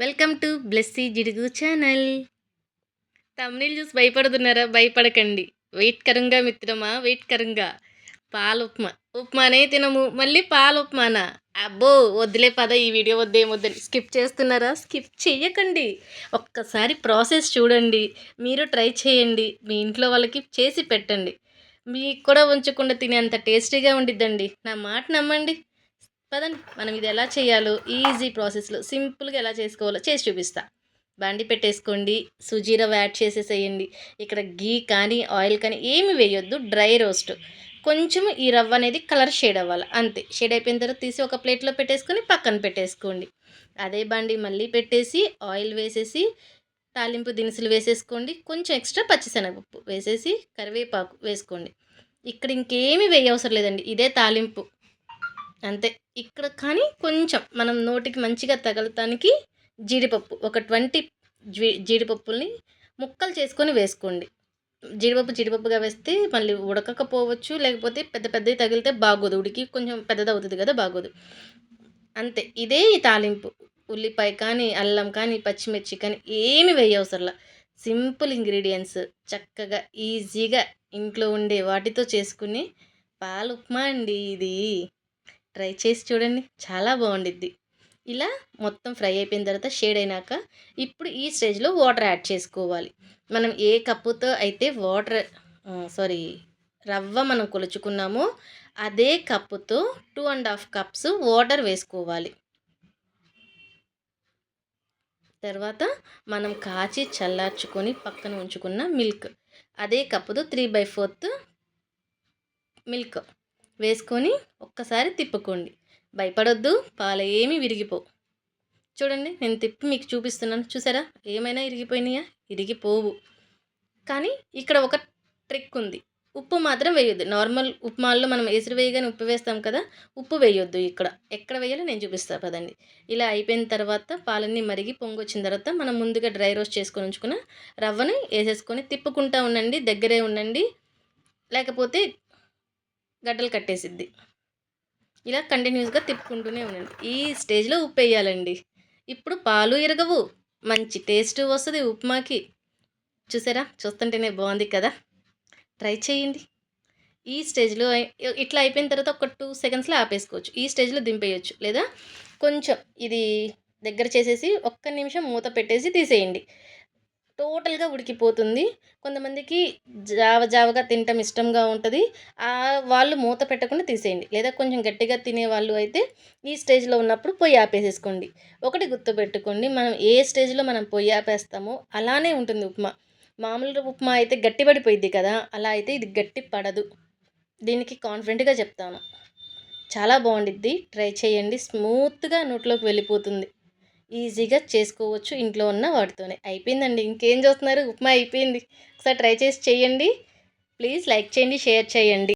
Welcome to Blessy Jidugu channel. తమిళ చూసి భయపడుతున్నారా? భయపడకండి. వెయిట్ కరంగా మిత్రమా? వెయిట్ కరంగా. పాల ఉప్మా ఉప్మానే తినము. మళ్ళీ పాల ఉప్మానా అబ్బో వద్దులే పద ఈ వీడియో వద్దే వద్దని స్కిప్ చేస్తున్నారా? స్కిప్ చేయకండి ఒక్కసారి ప్రాసెస్ చూడండి. మీరు ట్రై చేయండి. మీ ఇంట్లో వాళ్ళకి చేసి పెట్టండి. మీకు కూడా ఉంచకుండా తినేంత టేస్టీగా ఉండిద్దండి. నా మాట నమ్మండి. పదండి. మనం ఇది ఎలా చేయాలో ఈజీ ప్రాసెస్లో సింపుల్గా ఎలా చేసుకోవాలో చేసి చూపిస్తా. బండి పెట్టేసుకోండి సుజీరవ యాడ్ చేసేసేయండి. ఇక్కడ గీ కానీ ఆయిల్ కానీ ఏమి వేయొద్దు డ్రై రోస్ట్. కొంచెం ఈ రవ్వ అనేది కలర్ షేడ్ అవ్వాలి అంతే. షేడ్ అయిపోయిన తర్వాత తీసి ఒక ప్లేట్లో పెట్టేసుకొని పక్కన పెట్టేసుకోండి. అదే బండి మళ్ళీ పెట్టేసి ఆయిల్ వేసేసి తాలింపు దినుసులు వేసేసుకోండి. కొంచెం ఎక్స్ట్రా పచ్చిశనగపప్పు వేసేసి కరివేపాకు వేసుకోండి. ఇక్కడ ఇంకేమీ వేయవసరం లేదండి. ఇదే తాలింపు. అంతే. ఇక్కడ కానీ కొంచెం మనం నోటికి మంచిగా తగలటానికి జీడిపప్పు ఒక ట్వంటీ జీ జీడిపప్పుల్ని ముక్కలు చేసుకొని వేసుకోండి. జీడిపప్పు జీడిపప్పుగా వేస్తే మళ్ళీ ఉడకకపోవచ్చు లేకపోతే పెద్ద పెద్దవి తగిలితే బాగోదు. ఉడికి కొంచెం పెద్దది అవుతుంది కదా బాగోదు. అంతే. ఇదే ఈ తాలింపు. ఉల్లిపాయ కానీ అల్లం కానీ పచ్చిమిర్చి కానీ ఏమి వేయవసరంలా సింపుల్ ఇంగ్రీడియంట్స్. చక్కగా ఈజీగా ఇంట్లో ఉండే వాటితో చేసుకుని పాలు ఉప్మా అండి ఇది. ట్రై చేసి చూడండి. చాలా బాగుండిద్ది. ఇలా మొత్తం ఫ్రై అయిపోయిన తర్వాత షేడ్ అయినాక ఇప్పుడు ఈ స్టేజ్లో వాటర్ యాడ్ చేసుకోవాలి. మనం ఏ కప్పుతో అయితే వాటర్ సారీ రవ్వ మనం కొలుచుకున్నామో అదే కప్పుతో two and half cups water వేసుకోవాలి. తర్వాత మనం కాచి చల్లార్చుకొని పక్కన ఉంచుకున్న మిల్క్ అదే కప్పుతో త్రీ బై ఫోర్త్ మిల్క్ వేసుకొని ఒక్కసారి తిప్పుకోండి. భయపడొద్దు పాలు ఏమీ విరిగిపోవు చూడండి నేను తిప్పి మీకు చూపిస్తున్నాను. చూసారా? ఏమైనా ఇరిగిపోయినాయా? ఇరిగిపోవు. కానీ ఇక్కడ ఒక ట్రిక్ ఉంది. ఉప్పు మాత్రం వేయొద్దు. నార్మల్ ఉప్మాల్లో మనం ఎసురు వేయగానే ఉప్పు వేస్తాం కదా ఉప్పు వేయొద్దు ఇక్కడ. ఎక్కడ వేయాలో నేను చూపిస్తాను పదండి. ఇలా అయిపోయిన తర్వాత పాలన్నీ మరిగి పొంగు వచ్చిన తర్వాత మనం ముందుగా డ్రై రోస్ట్ చేసుకొని ఉంచుకున్న రవ్వని వేసేసుకొని తిప్పుకుంటా ఉండండి దగ్గరే ఉండండి. లేకపోతే గడ్డలు కట్టేసిద్ది. ఇలా కంటిన్యూస్గా తిప్పుకుంటూనే ఉండండి ఈ స్టేజ్లో ఉప్పు వేయాలండి ఇప్పుడు పాలు ఇరగవు మంచి టేస్ట్ వస్తుంది ఉప్మాకి. చూసారా? చూస్తుంటేనే బాగుంది కదా? ట్రై చేయండి. ఈ స్టేజ్లో ఇట్లా అయిపోయిన తర్వాత ఒక టూ సెకండ్స్లో ఆపేసుకోవచ్చు. ఈ స్టేజ్లో దింపేయచ్చు. లేదా కొంచెం ఇది దగ్గర చేసేసి ఒక్క నిమిషం మూత పెట్టేసి తీసేయండి. టోటల్గా ఉడికిపోతుంది. కొంతమందికి జావ జావగా తినటం ఇష్టంగా ఉంటుంది. వాళ్ళు మూత పెట్టకుండా తీసేయండి. లేదా కొంచెం గట్టిగా తినే వాళ్ళు అయితే ఈ స్టేజ్లో ఉన్నప్పుడు పొయ్యి ఆపేసేసుకోండి. ఒకటి గుర్తుపెట్టుకోండి. మనం ఏ స్టేజ్లో మనం పొయ్యి ఆపేస్తామో అలానే ఉంటుంది ఉప్మా. మామూలు ఉప్మా అయితే గట్టిపడిపోయింది కదా అలా అయితే ఇది గట్టి పడదు. దీనికి కాన్ఫిడెంట్గా చెప్తాను. చాలా బాగుండిద్ది. ట్రై చేయండి. స్మూత్గా నోట్లోకి వెళ్ళిపోతుంది. ఈజీగా చేసుకోవచ్చు ఇంట్లో ఉన్న వాటితోనే. అయిపోయిందండి. ఇంకేం చూస్తున్నారు? ఉప్మా అయిపోయింది. ఒకసారి ట్రై చేసి చేయండి. ప్లీజ్ లైక్ చేయండి షేర్ చేయండి.